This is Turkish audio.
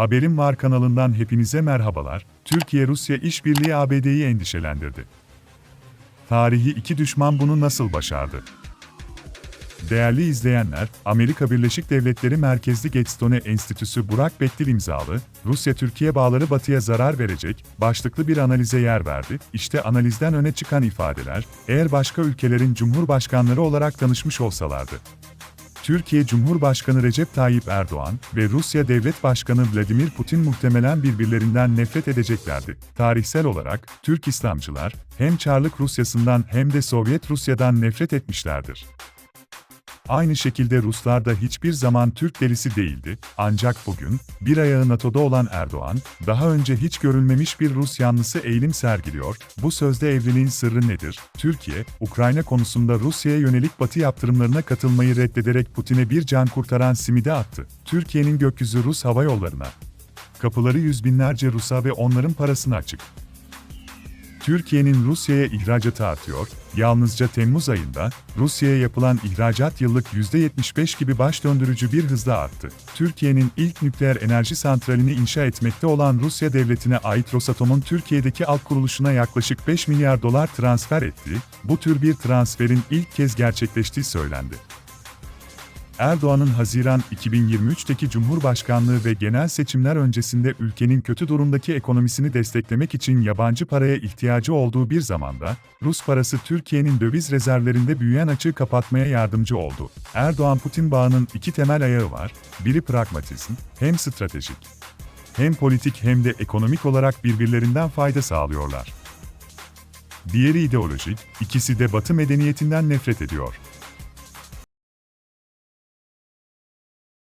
Haberim Var kanalından hepinize merhabalar. Türkiye-Rusya işbirliği ABD'yi endişelendirdi. Tarihi iki düşman bunu nasıl başardı? Değerli izleyenler, Amerika Birleşik Devletleri merkezli Getstone Enstitüsü Burak Bettil imzalı, Rusya-Türkiye bağları batıya zarar verecek, başlıklı bir analize yer verdi. İşte analizden öne çıkan ifadeler, eğer başka ülkelerin cumhurbaşkanları olarak tanışmış olsalardı. Türkiye Cumhurbaşkanı Recep Tayyip Erdoğan ve Rusya Devlet Başkanı Vladimir Putin muhtemelen birbirlerinden nefret edeceklerdi. Tarihsel olarak, Türk İslamcılar, hem Çarlık Rusyasından hem de Sovyet Rusya'dan nefret etmişlerdir. Aynı şekilde Ruslar da hiçbir zaman Türk delisi değildi, ancak bugün, bir ayağı NATO'da olan Erdoğan, daha önce hiç görülmemiş bir Rus yanlısı eğilim sergiliyor. Bu sözde evliliğin sırrı nedir? Türkiye, Ukrayna konusunda Rusya'ya yönelik Batı yaptırımlarına katılmayı reddederek Putin'e bir can kurtaran simide attı. Türkiye'nin gökyüzü Rus hava yollarına. Kapıları yüz binlerce Rus'a ve onların parasını açık. Türkiye'nin Rusya'ya ihracatı artıyor, yalnızca Temmuz ayında Rusya'ya yapılan ihracat yıllık %75 gibi baş döndürücü bir hızla arttı. Türkiye'nin ilk nükleer enerji santralini inşa etmekte olan Rusya devletine ait Rosatom'un Türkiye'deki alt kuruluşuna yaklaşık 5 milyar dolar transfer ettiği, bu tür bir transferin ilk kez gerçekleştiği söylendi. Erdoğan'ın Haziran 2023'teki Cumhurbaşkanlığı ve genel seçimler öncesinde ülkenin kötü durumdaki ekonomisini desteklemek için yabancı paraya ihtiyacı olduğu bir zamanda, Rus parası Türkiye'nin döviz rezervlerinde büyüyen açığı kapatmaya yardımcı oldu. Erdoğan-Putin bağının iki temel ayağı var, biri pragmatizm, hem stratejik. Hem politik hem de ekonomik olarak birbirlerinden fayda sağlıyorlar. Diğeri ideolojik, ikisi de Batı medeniyetinden nefret ediyor.